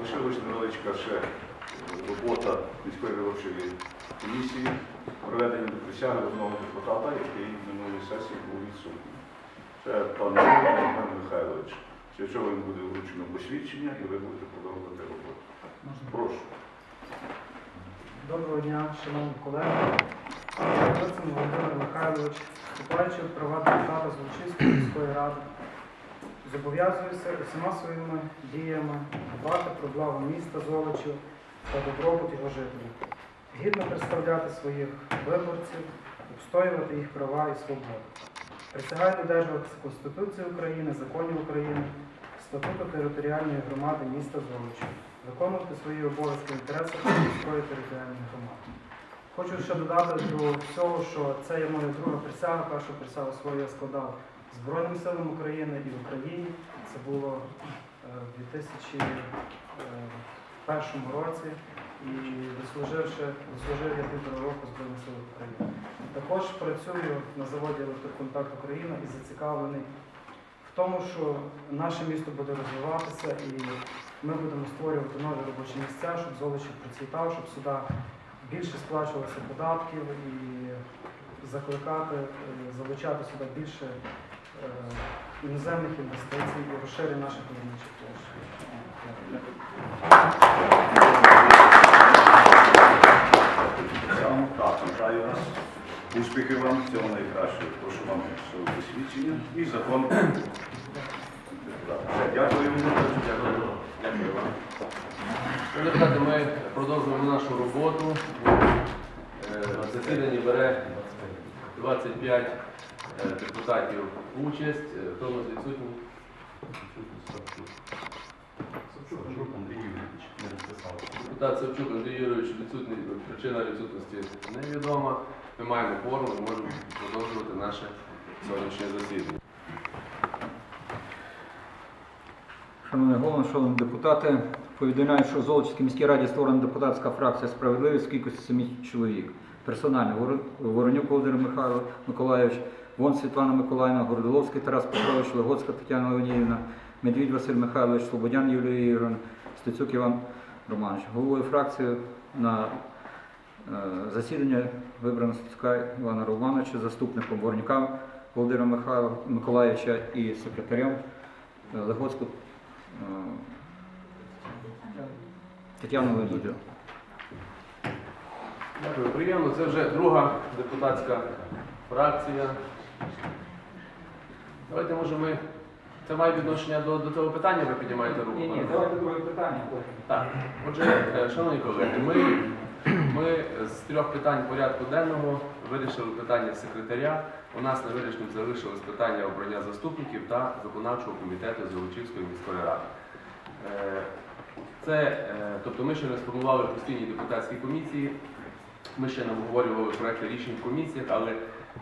Залишилась невеличка ще робота міської виборчої комісії, проведення до присяги одного депутата, який в минулій сесії був відсутній. Це пан Євген Михайлович. Після чого їм буде вручено посвідчення і ви будете продовжувати роботу. Прошу. Доброго дня, шановні колеги. Володимир Михайлович, вступаючи в права депутата Золочівської міської ради, зобов'язуюся усіма своїми діями дбати про благо міста Золочів та добробут його жителів, гідно представляти своїх виборців, обстоювати їх права і свободи. Присягаю додержуватися Конституції України, законів України, статуту територіальної громади міста Золочів, виконувати свої обов'язки в інтересах міської територіальної громади. Хочу ще додати до всього, що це є моя друга присяга. Першу присягу свою я складав Збройним силам України і в Україні. Це було е, в 2001 році. І відслуживши, відслужив я півтора року Збройних сил України. Також працюю на заводі Електроконтакт Україна і зацікавлений в тому, що наше місто буде розвиватися і ми будемо створювати нові робочі місця, щоб Золочів процвітав, щоб сюди більше сплачувалося податків і закликати, е, залучати сюди більше е, іноземних інвестицій і розширення наших економічних площ. Саме так, вітаю вас. Успіхів вам, всього найкращого. Прошу вам своє посвідчення і закон. Дякую. Дякую. Дякую вам. Депутати, ми продовжуємо нашу роботу. Е, В засіданні бере 25 е, депутатів участь. Е, Хто у нас відсутній? Депутат Савчук Андрій Юрійович відсутній, причина відсутності невідома. Ми маємо форум, ми можемо продовжувати наше сьогоднішнє засідання. Шановний голово, шановні депутати, повідомляю, що в Золочівській міській раді створена депутатська фракція справедливість в кількості семи чоловік. Персонально Воронюк Володимир Михайло Миколайович, Вон Світлана Миколаївна, Городоловський Тарас Петрович, Легоцька Тетяна Леонідівна, Медвідь Василь Михайлович, Слободян Юлія Ігорівна, Стецюк Іван Романович. Головою фракції на е, засідання вибрано Стецюка Івана Романовича, заступником Воронюка Володимира Миколаївича і секретарем е, Легоцьку Е, Тетяна Леонідівна. Дякую, приємно. Це вже друга депутатська фракція. Давайте, може, ми. Це має відношення до, до цього питання, ви піднімаєте руку. Ні, ні, давайте друге питання. Так. Отже, е, шановні колеги, ми, ми з трьох питань порядку денного вирішили питання секретаря. У нас не вирішеним залишилось питання обрання заступників та виконавчого комітету Золочівської міської ради. Е, Це, е, тобто ми ще не сформували постійні депутатські комісії, ми ще не обговорювали проекти рішень в комісіях, але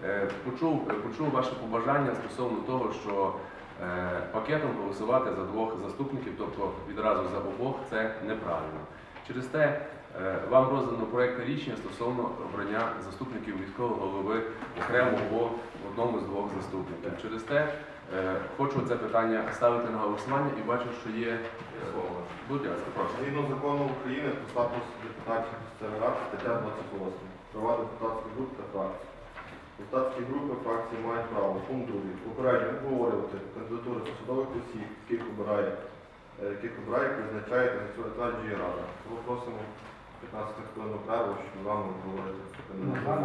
е, почув, почув ваше побажання стосовно того, що е, пакетом голосувати за двох заступників, тобто відразу за обох, це неправильно. Через те е, вам роздано проєкт рішення стосовно обрання заступників міського голови окремо в одному з двох заступників. Через те хочу це питання ставити на голосування і бачу, що є слово. Будь ласка, прошу. Згідно закону України про статус депутатів місцевої ради, стаття 28. Права депутатських груп та фракцій. Депутатські групи фракції мають право. Пункт 2. Попередньо обговорювати кандидатури посадових осіб, яких обирає, е, яких обирає, призначає та затверджує рада. Тому просимо 15 хвилин перерву, щоб з вами обговорити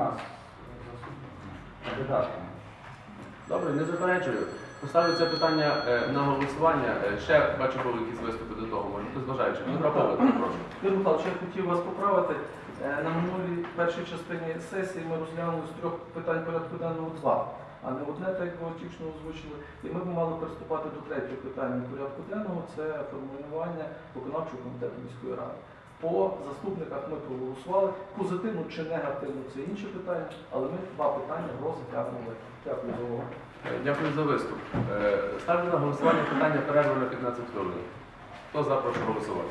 нас. Добре, не заперечую. Поставлю це питання е, на голосування. Е, Ще бачу, були якісь виступи до того, може. Дмитро Павлович, прошу. Юрій Михайлович, я хотів вас поправити. Е, На минулій першій частині сесії ми розглянули з трьох питань порядку денного два, а не одне, так як ви тільки озвучили. І ми б мали приступати до третього питання порядку денного це формулювання виконавчого комітету міської ради. По заступниках ми проголосували. Позитивно чи негативно це інше питання, але ми два питання розглянули. Дякую за увагу. Е, Дякую за виступ. Е, Ставлю на голосування питання перерви на 15 хвилин. Хто за, прошу голосувати.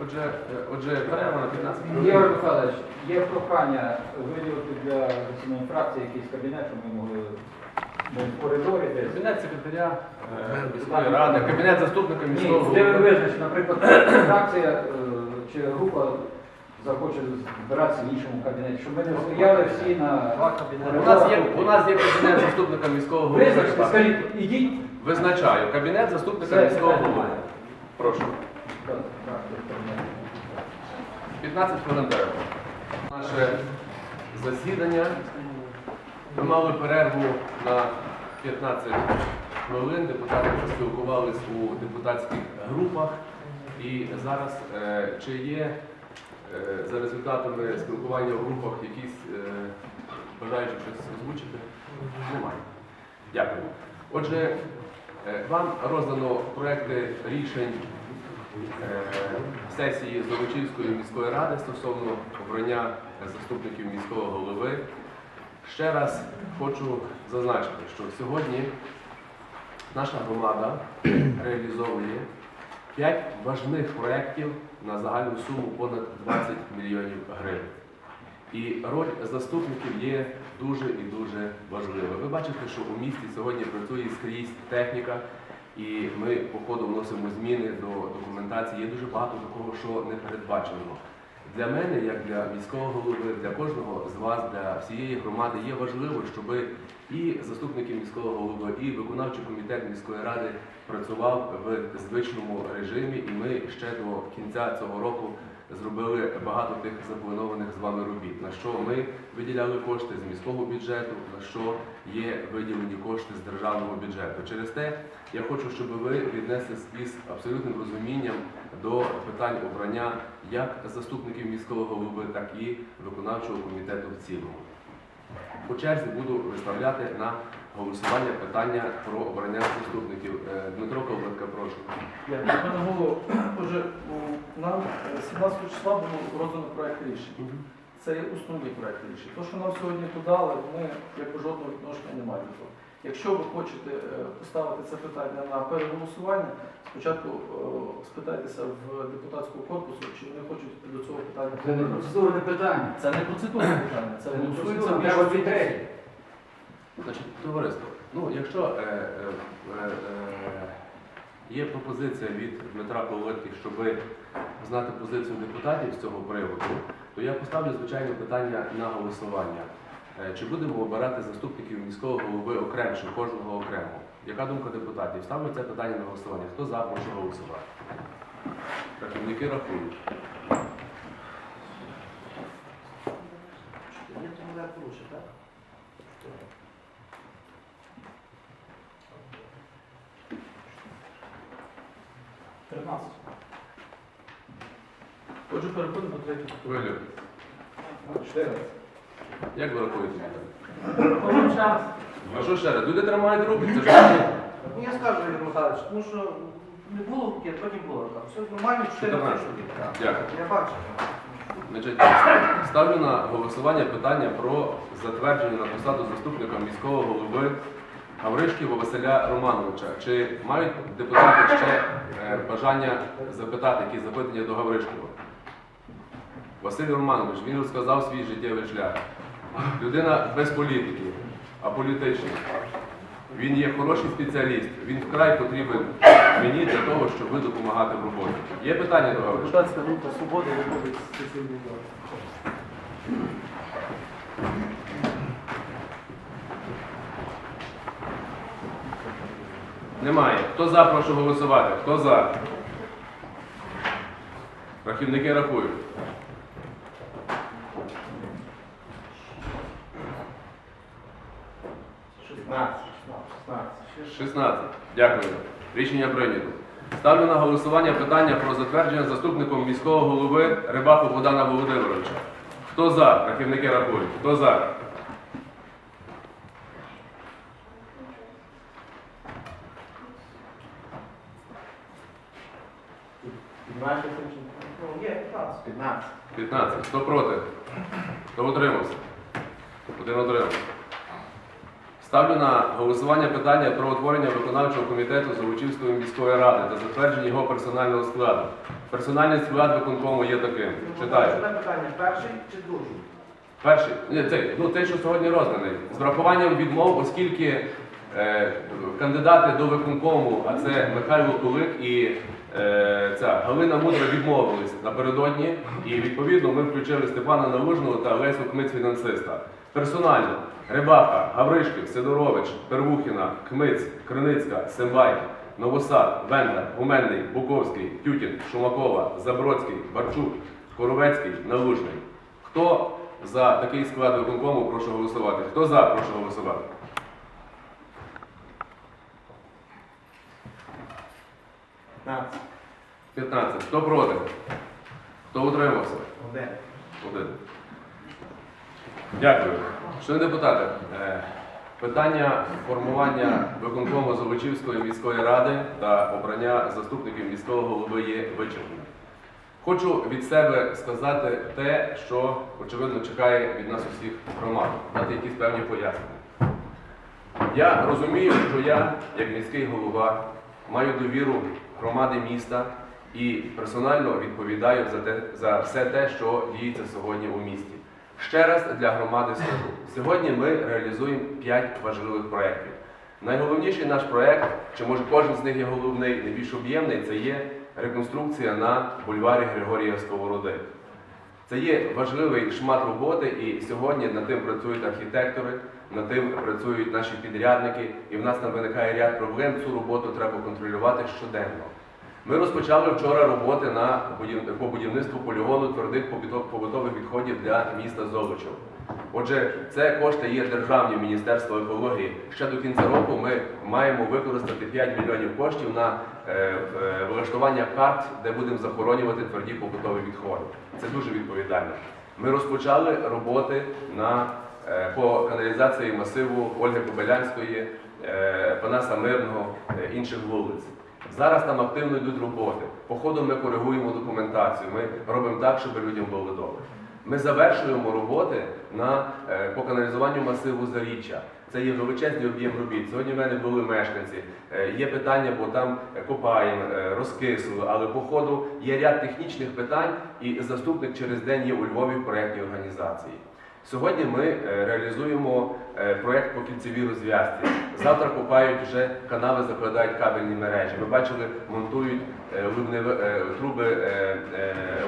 Отже, е, отже, перерва на 15 Ігор хвилин. Михайлович, є прохання виділити для фракції якийсь кабінет, щоб ми могли в коридорі десь. Кабінет секретаря е, міської ради, кабінет заступника міського Ні, де ви голови. визначите, наприклад, фракція е, чи група захоче збиратися в іншому кабінеті, щоб ми не стояли всі на У нас є, у нас є кабінет заступника міського голови. Визначте, скажіть, ідіть. Визначаю, кабінет заступника Все, міського питань голови. немає. Прошу. Так, так, так. 15 хвилин перерва. Наше засідання. Ми мали перерву на 15 хвилин. Депутати поспілкувалися у депутатських групах. І зараз е, чи є е, за результатами спілкування в групах якісь е, бажаючі щось озвучити? Немає. Дякую. Отже, вам роздано проекти рішень сесії Золочівської міської ради стосовно обрання заступників міського голови. Ще раз хочу зазначити, що сьогодні наша громада реалізовує 5 важних проєктів на загальну суму понад 20 мільйонів гривень. І роль заступників є дуже і дуже важлива. Ви бачите, що у місті сьогодні працює скрізь техніка, і ми по ходу вносимо зміни до документації. Є дуже багато такого, що не передбачено. Для мене, як для міського голови, для кожного з вас, для всієї громади є важливо, щоб і заступники міського голови, і виконавчий комітет міської ради працював в звичному режимі, і ми ще до кінця цього року зробили багато тих запланованих з вами робіт, на що ми виділяли кошти з міського бюджету, на що є виділені кошти з державного бюджету. Через те я хочу, щоб ви віднеслись із абсолютним розумінням до питань обрання як заступників міського голови, так і виконавчого комітету в цілому. По черзі буду виставляти на голосування питання про обрання заступників. Е, Дмитро Ковбатка, прошу. Я пане голову, отже, нам е, 17 числа було роздано проєкт рішення. Це є основні проєкт рішень. То, що нам сьогодні подали, ми якби жодного відношення не маємо. Якщо ви хочете е, поставити це питання на переголосування, спочатку е, спитайтеся в депутатського корпусу, чи вони хочуть до цього питання Це не процедурне питання. Це не процедурне питання, це голосується. Значить, товариство, ну якщо е, е, е, е, є пропозиція від Дмитра Павлетки, щоб знати позицію депутатів з цього приводу, то я поставлю звичайно питання на голосування. Е, Чи будемо обирати заступників міського голови окремше, кожного окремо? Яка думка депутатів? Ставлю це питання на голосування. Хто за, прошу голосувати. Працівники рахують. Отже, переходимо до третього. Вигляд. Як ви рахуєте? А що ще раз? Люди тримають руки, це ж не Ну я скажу, Ігор Михайлович, тому що не було руки, а потім було рука. Все нормально, 14 14. чоловік. Дякую. Я бачу. Значить, ставлю на голосування питання про затвердження на посаду заступника міського голови Гавришківа Василя Романовича. Чи мають депутати ще е, бажання запитати якісь запитання до Гавришківа? Василь Романович, він розказав свій життєвий шлях. Людина без політики, а політична. Він є хороший спеціаліст, він вкрай потрібен мені для того, щоб ви допомагати в роботі. Є питання до Гавришківа? Депутатська група «Свобода» виходить з сесійної зали. Немає. Хто за, прошу голосувати. Хто за? Рахівники рахують. Шістнадцять. 16. Дякую. Рішення прийнято. Ставлю на голосування питання про затвердження заступником міського голови Рибаку Богдана Володимировича. Хто за? Рахівники рахують. Хто за? Ну, є 15. 15. 15. Хто проти? Хто утримався? Один утримався. Ставлю на голосування питання про утворення виконавчого комітету Золочівської міської ради та затвердження його персонального складу. Персональний склад виконкому є таким. Читаю. Одне питання, перший чи другий? Перший, ні, цей, ну той, що сьогодні розданий, з врахуванням відмов, оскільки е, кандидати до виконкому, а це Михайло Кулик і е, ця Галина Мудра відмовились напередодні, і відповідно ми включили Степана Налужного та Лесю Кмиць фінансиста. Персонально Рибака, Гавришків, Сидорович, Первухіна, Кмиць, Криницька, Сембай, Новосад, Вендер, Гуменний, Буковський, Тютін, Шумакова, Забродський, Барчук, Коровецький, Налужний. Хто за такий склад виконкому, прошу голосувати. Хто за, прошу голосувати. П'ятнадцять. 15. Хто проти? Хто утримався? Один. Один. Дякую. Шановні депутати, е, питання формування виконкому Золочівської міської ради та обрання заступників міського голови є вичерпним. Хочу від себе сказати те, що очевидно чекає від нас усіх громад, дати якісь певні пояснення. Я розумію, що я, як міський голова, маю довіру громади міста і персонально відповідаю за, те, за все те, що діється сьогодні у місті. Ще раз для громади скажу. Сьогодні ми реалізуємо 5 важливих проєктів. Найголовніший наш проєкт, чи може кожен з них є головний, найбільш об'ємний, це є реконструкція на бульварі Григорія Сковороди. Це є важливий шмат роботи, і сьогодні над тим працюють архітектори, над тим працюють наші підрядники, і в нас там виникає ряд проблем. Цю роботу треба контролювати щоденно. Ми розпочали вчора роботи на по будівництву полігону твердих побутових відходів для міста Золочів. Отже, це кошти є державні Міністерства екології. Ще до кінця року ми маємо використати 5 мільйонів коштів на е, е, влаштування карт, де будемо захоронювати тверді побутові відходи. Це дуже відповідально. Ми розпочали роботи на, е, по каналізації масиву Ольги Кобилянської, е, Панаса Мирного, е, інших вулиць. Зараз там активно йдуть роботи. По ходу ми коригуємо документацію. Ми робимо так, щоб людям було добре. Ми завершуємо роботи на е, по каналізуванню масиву Заріччя. Це є величезний об'єм робіт. Сьогодні в мене були мешканці. Е, Є питання, бо там е, копаємо, е, розкисували, але по ходу є ряд технічних питань, і заступник через день є у Львові в проєктній організації. Сьогодні ми е, реалізуємо е, проєкт по кільцевій розв'язці. Завтра купають вже канави, закладають кабельні мережі. Ми бачили, монтують е, е, труби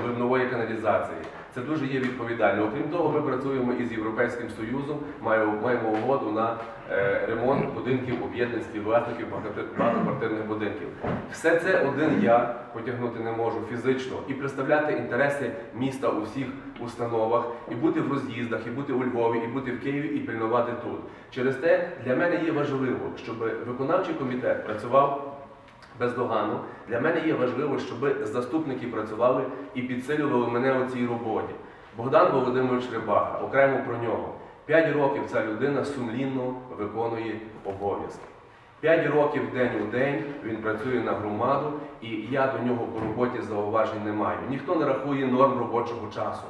ливнової каналізації. Це дуже є відповідально. Окрім того, ми працюємо із Європейським Союзом, маємо, маємо угоду на е, ремонт будинків об'єднань співвласників багатоквартирних будинків. Все це один я потягнути не можу фізично і представляти інтереси міста у всіх установах, і бути в роз'їздах, і бути у Львові, і бути в Києві, і пильнувати тут. Через те для мене є важливо, щоб виконавчий комітет працював бездоганно. Для мене є важливо, щоб заступники працювали і підсилювали мене у цій роботі. Богдан Володимирович Рибаха, окремо про нього. П'ять років ця людина сумлінно виконує обов'язки. П'ять років день у день він працює на громаду, і я до нього по роботі зауважень не маю. Ніхто не рахує норм робочого часу.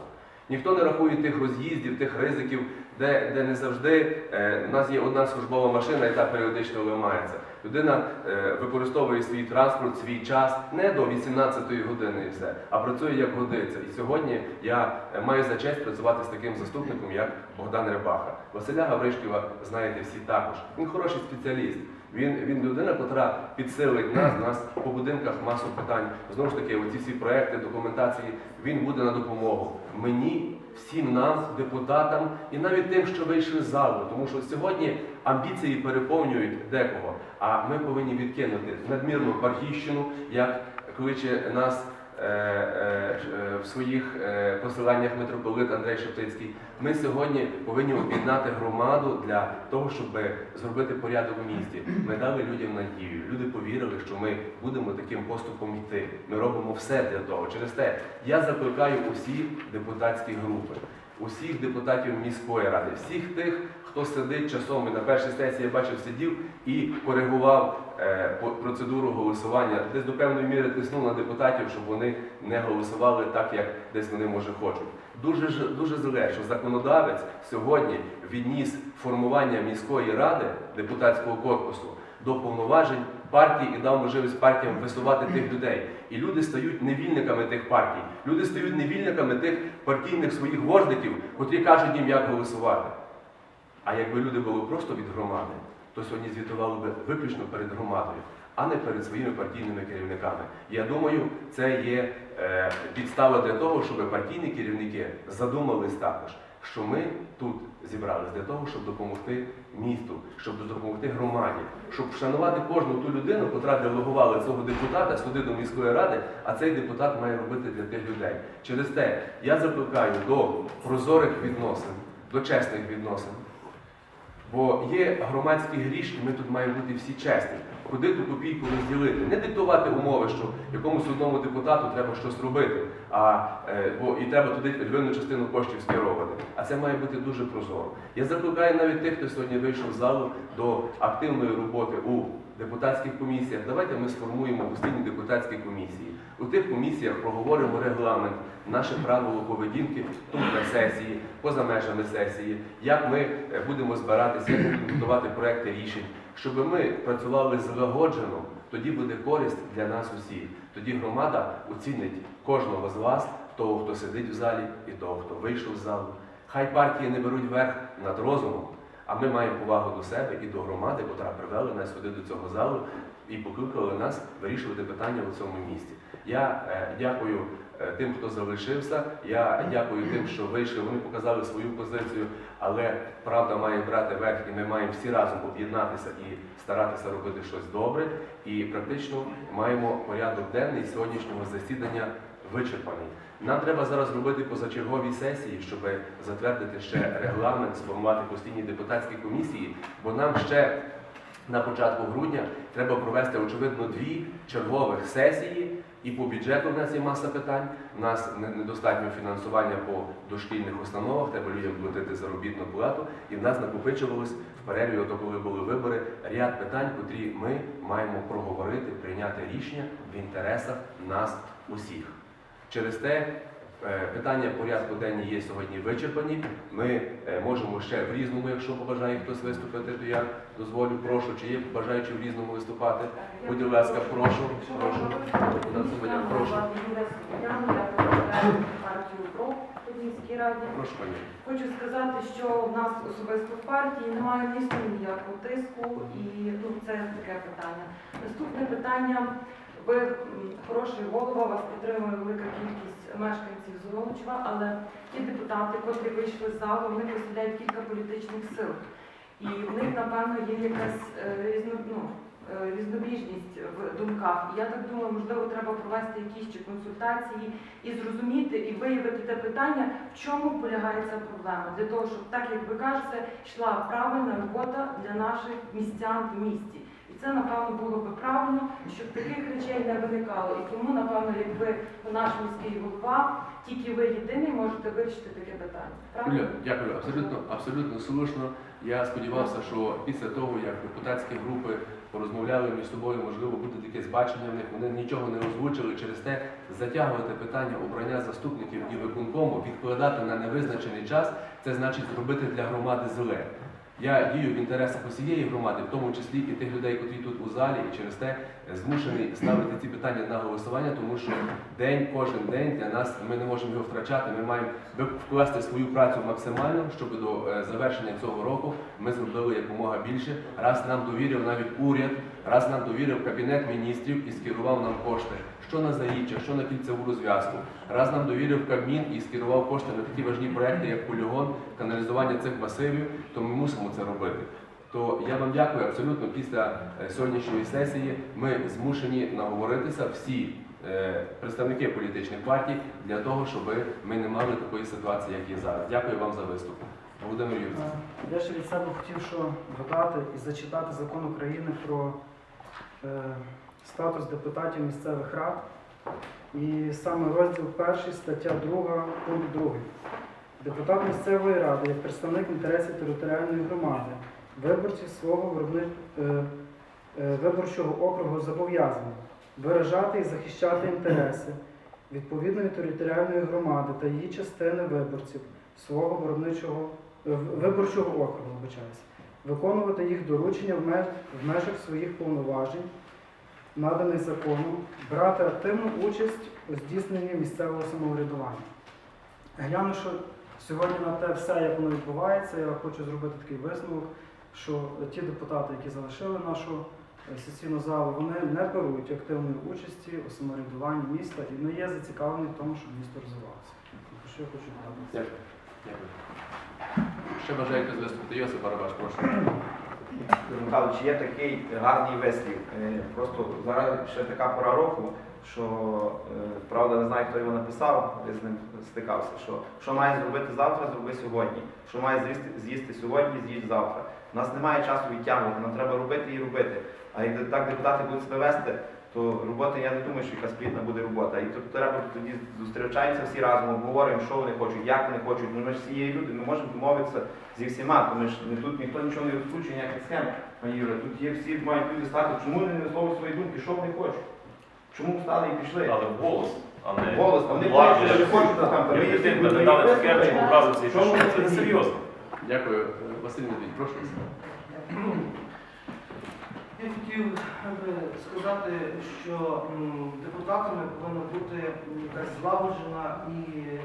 Ніхто не рахує тих роз'їздів, тих ризиків, де, де не завжди е, у нас є одна службова машина, і та періодично ламається. Людина е, використовує свій транспорт, свій час не до 18-ї години і все, а працює як годиться. І сьогодні я е, маю за честь працювати з таким заступником, як Богдан Рибаха. Василя Гавришківа знаєте всі також. Він хороший спеціаліст. Він, він людина, котра підсилить нас, нас по будинках масу питань. Знову ж таки, оці всі проекти, документації, він буде на допомогу мені, всім нам, депутатам і навіть тим, що вийшли з залу. Тому що сьогодні амбіції переповнюють декого. А ми повинні відкинути надмірну баргіщину, як кличе нас в своїх е, посиланнях митрополит Андрей Шептицький. Ми сьогодні повинні об'єднати громаду для того, щоб зробити порядок в місті. Ми дали людям надію. Люди повірили, що ми будемо таким поступом йти. Ми робимо все для того. Через те я закликаю усі депутатські групи. Усіх депутатів міської ради, всіх тих, хто сидить часом і на першій сесії я бачив, сидів і коригував е, процедуру голосування, десь до певної міри тиснув на депутатів, щоб вони не голосували так, як десь вони може хочуть. Дуже дуже зле, що законодавець сьогодні відніс формування міської ради депутатського корпусу до повноважень партії і дав можливість партіям висувати тих людей. І люди стають невільниками тих партій. Люди стають невільниками тих партійних своїх вождиків, котрі кажуть їм, як голосувати. А якби люди були просто від громади, то сьогодні звітували би виключно перед громадою, а не перед своїми партійними керівниками. Я думаю, це є е, підстава для того, щоб партійні керівники задумались також, що ми тут зібрались для того, щоб допомогти місту, щоб допомогти громаді, щоб вшанувати кожну ту людину, котра делегувала цього депутата сюди до міської ради, а цей депутат має робити для тих людей. Через те я закликаю до прозорих відносин, до чесних відносин. Бо є громадський гріш, і ми тут маємо бути всі чесні. Куди ту копійку розділити? Не диктувати умови, що якомусь одному депутату треба щось робити, а, е, бо і треба туди львівну частину коштів скеровувати. А це має бути дуже прозоро. Я закликаю навіть тих, хто сьогодні вийшов з залу до активної роботи у депутатських комісіях. Давайте ми сформуємо постійні депутатські комісії. У тих комісіях проговоримо регламент, наше правило поведінки тут на сесії, поза межами сесії, як ми е, будемо збиратися, як будемо готувати проекти рішень, щоб ми працювали злагоджено, тоді буде користь для нас усіх. Тоді громада оцінить кожного з вас, того, хто сидить в залі, і того, хто вийшов з залу. Хай партії не беруть верх над розумом, а ми маємо повагу до себе і до громади, котра привели нас сюди до цього залу і покликали нас вирішувати питання у цьому місті. Я е, дякую тим, хто залишився. Я дякую тим, що вийшли. Вони показали свою позицію, але правда має брати верх, і ми маємо всі разом об'єднатися і старатися робити щось добре. І практично маємо порядок денний сьогоднішнього засідання вичерпаний. Нам треба зараз робити позачергові сесії, щоб затвердити ще регламент, сформувати постійні депутатські комісії, бо нам ще на початку грудня треба провести, очевидно, дві чергових сесії. І по бюджету в нас є маса питань. У нас недостатньо фінансування по дошкільних установах, треба людям платити заробітну плату. І в нас накопичувалось в перерві, коли були вибори, ряд питань, котрі ми маємо проговорити, прийняти рішення в інтересах нас усіх. Через те питання порядку денні є сьогодні вичерпані. Ми е, можемо ще в різному, якщо побажає хтось виступити, то я дозволю, прошу, чи є бажаючи в різному виступати. Будь ласка, прошу, прошу. Прошу. Прошу пані. Хочу сказати, що в нас особисто в партії немає ні ніякого тиску, і ну, це таке питання. Наступне питання. Ви хороший голова, вас підтримує велика кількість мешканців Золочева, але ті депутати, котрі вийшли з залу, вони представляють кілька політичних сил. І в них, напевно, є якась е, різно, ну, е, різнобіжність в думках. І я так думаю, можливо, треба провести якісь чи консультації і зрозуміти і виявити те питання, в чому полягає ця проблема, для того, щоб так як ви кажете, йшла правильна робота для наших містян в місті. Це напевно було би правильно, щоб таких речей не виникало. І тому, напевно, якби наш міський голова, тільки ви єдиний можете вирішити таке питання. Правильно? Дякую. Абсолютно, абсолютно слушно. Я сподівався, що після того, як депутатські групи порозмовляли між собою, можливо, буде якесь бачення в них. Вони нічого не озвучили через те, затягувати питання обрання заступників і виконкому, відкладати на невизначений час, це значить зробити для громади зле. Я дію в інтересах усієї громади, в тому числі і тих людей, які тут у залі, і через те змушений ставити ці питання на голосування, тому що день, кожен день для нас ми не можемо його втрачати. Ми маємо вкласти свою працю максимально, щоб до е, завершення цього року ми зробили якомога більше. Раз нам довірив навіть уряд, раз нам довірив кабінет міністрів і скерував нам кошти. Що на заріччя, що на кільцеву розв'язку. Раз нам довірив Кабмін і скерував кошти на такі важні проекти, як полігон, каналізування цих масивів, то ми мусимо це робити. То я вам дякую абсолютно після е, сьогоднішньої сесії. Ми змушені наговоритися всі е, представники політичних партій для того, щоб ми не мали такої ситуації, як є зараз. Дякую вам за виступ. Володимир Юрійович. Я ще від себе хотів що додати і зачитати закон України про статус депутатів місцевих рад. І саме розділ 1, стаття 2, пункт 2. Депутат місцевої ради як представник інтересів територіальної громади, виборців свого е, е, виборчого округу зобов'язаний виражати і захищати інтереси відповідної територіальної громади та її частини виборців свого виробничого е, виборчого округу, вибачаюсь, виконувати їх доручення в межах своїх повноважень, наданих законом, брати активну участь у здійсненні місцевого самоврядування. Глянувши сьогодні на те все, як воно відбувається, я хочу зробити такий висновок, що ті депутати, які залишили нашу е, сесійну залу, вони не беруть активної участі у самоврядуванні міста і не є зацікавлені в тому, щоб місто розвивалося. Дякую. Дякую. Ще бажає хтось виступити. Йосип Барабаш, прошу. Михайлович, є такий гарний вислів. Е, Просто зараз ще така пора року, що е, правда не знаю, хто його написав, я з ним стикався. Що що має зробити завтра, зроби сьогодні. Що має з'їсти, з'їсти сьогодні, з'їсть завтра. У нас немає часу відтягувати, нам треба робити і робити. А як так депутати будуть себе вести, то робота, я не думаю, що якась плідна буде робота. І тут треба тоді зустрічаємося всі разом, обговорюємо, що вони хочуть, як вони хочуть. Ну, ми ж всі є люди, ми можемо домовитися зі всіма, тому що тут ніхто нічого не розкручує, ніяких схем, пані Юра. Тут є всі мають люди стати, чому вони не висловлюють свої думки, що вони хочуть. Чому встали і пішли? Але голос, а не Голос, а вони хочуть, що хочуть, там, Петенко, люди, не дали образився і Що вони Це не серйозно. Дякую. Василь Медведь, прошу. Я хотів би сказати, що депутатами повинна бути якась злагоджена і е,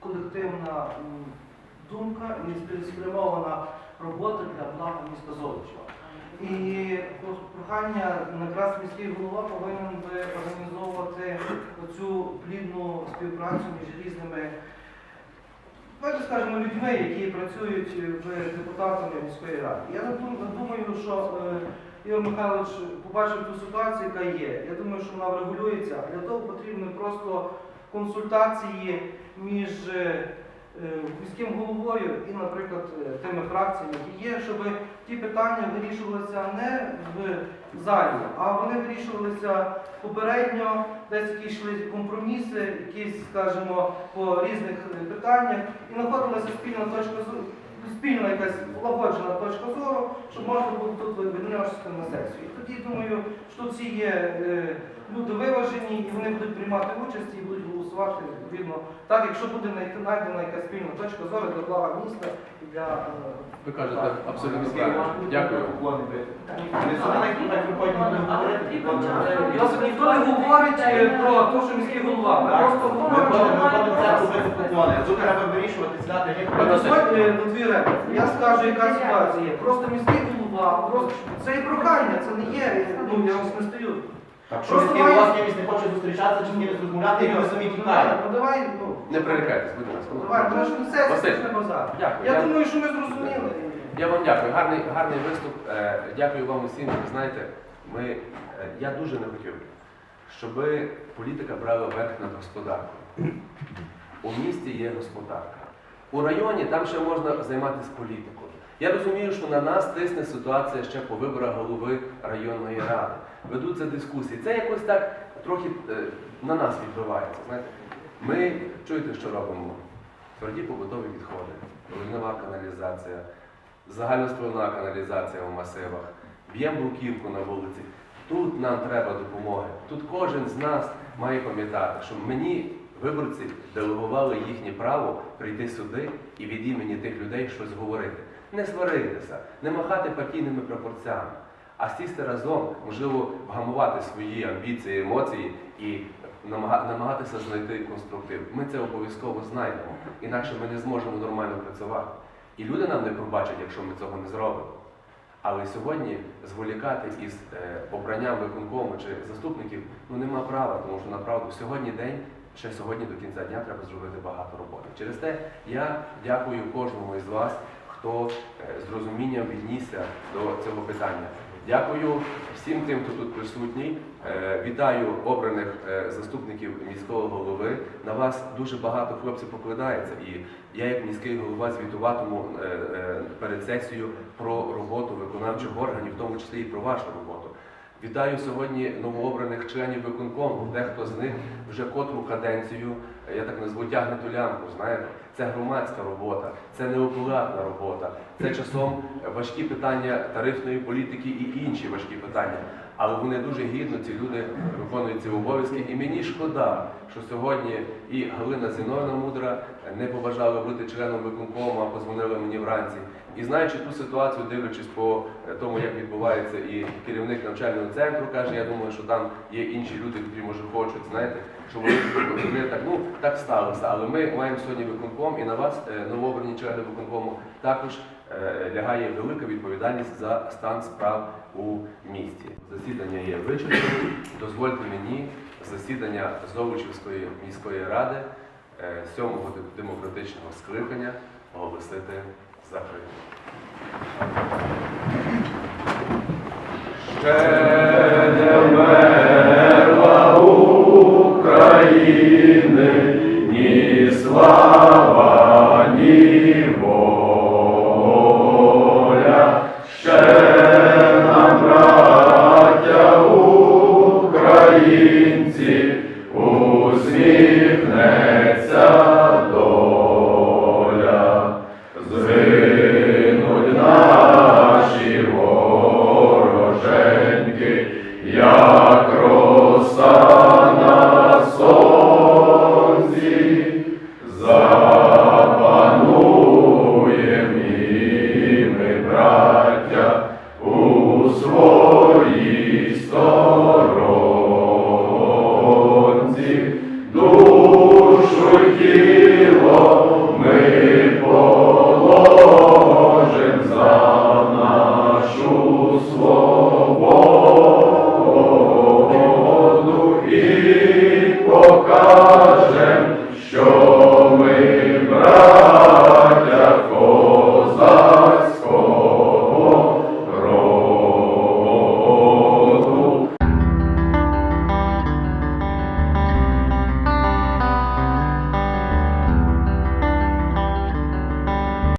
колективна думка і спрямована робота для блага міста Золочева. І прохання якраз міський голова повинен би організовувати цю плідну співпрацю між різними Давайте скажемо людьми, які працюють в депутатами міської ради. Я думаю, що е, Ігор Михайлович побачив ту ситуацію, яка є. Я думаю, що вона врегулюється. Для того потрібні просто консультації між е, міським головою і, наприклад, е, тими фракціями, які є, щоб ті питання вирішувалися не в залі, а вони вирішувалися попередньо, десь якісь йшли компроміси, якісь, скажімо, по різних е, питаннях, і знаходилася спільна точка зору, спільна якась полагоджена точка зору, щоб можна було тут виносити на сесію. І тоді думаю, що всі є е, люди виважені, і вони будуть приймати участь і будуть голосувати відповідно. Так, якщо буде знайдена якась спільна точка зору для блага міста і для е, Ви кажете абсолютно правильно. Дякую. Так так. Власне, ніхто не говорить е, про те, що міський голова. Ми просто говоримо. Тут треба вирішувати, Дозвольте дві репліки. Я скажу, яка ситуація є. Просто міський голова, просто це і прохання, це не є. Ну я вас не стою. Так що Просто міський має- з кимось не хоче зустрічатися, чи з кимось розмовляти, і вони самі тікають. Ну давай, ну Не прерікайтесь, будь ласка. давай, тому що це Василь. не базар. Дякую. Я думаю, що ми зрозуміли. Я вам дякую. Гарний, гарний виступ. Е, Дякую вам усім. Ви знаєте, ми, е, я дуже не хотів, щоб політика брала верх над господаркою. У місті є господарка. У районі там ще можна займатися політикою. Я розумію, що на нас тисне ситуація ще по виборах голови районної ради. Ведуться дискусії. Це якось так трохи е, на нас відбивається. Знаєте, ми чуєте, що робимо? Тверді побутові відходи, ливнева каналізація, загальноствольна каналізація в масивах, б'ємо бруківку на вулиці. Тут нам треба допомоги. Тут кожен з нас має пам'ятати, що мені виборці делегували їхнє право прийти сюди і від імені тих людей щось говорити. Не сваритися, не махати партійними прапорцями, а сісти разом, можливо, вгамувати свої амбіції, емоції і намагатися знайти конструктив. Ми це обов'язково знайдемо, інакше ми не зможемо нормально працювати. І люди нам не пробачать, якщо ми цього не зробимо. Але сьогодні зволікати із е, обранням виконкому чи заступників ну нема права, тому що направду сьогодні день, ще сьогодні до кінця дня треба зробити багато роботи. Через те я дякую кожному із вас, хто е, з розумінням віднісся до цього питання. Дякую всім тим, хто тут присутній. Е, Вітаю обраних е, заступників міського голови. На вас дуже багато хлопців покладається, і я, як міський голова, звітуватиму перед сесією про роботу виконавчих органів, в тому числі і про вашу роботу. Вітаю сьогодні новообраних членів виконкому. Дехто з них вже котру каденцію, я так назву, тягне ту лямку. Знаєте, це громадська робота, це неокулатна робота, це часом важкі питання тарифної політики і інші важкі питання. Але вони дуже гідно, ці люди виконують ці обов'язки. І мені шкода, що сьогодні і Галина Зіновна Мудра не побажала бути членом виконкому, а позвонила мені вранці. І знаючи ту ситуацію, дивлячись по е, тому, як відбувається, і керівник навчального центру каже, я думаю, що там є інші люди, які може хочуть, знаєте, що вони вони так, ну так сталося. Але ми маємо сьогодні виконком, і на вас, е, новообрані члени виконкому, також е, лягає велика відповідальність за стан справ у місті. Засідання є вичерпним. Дозвольте мені засідання Золочівської міської ради сьомого демократичного скликання оголосити не України, ні слава,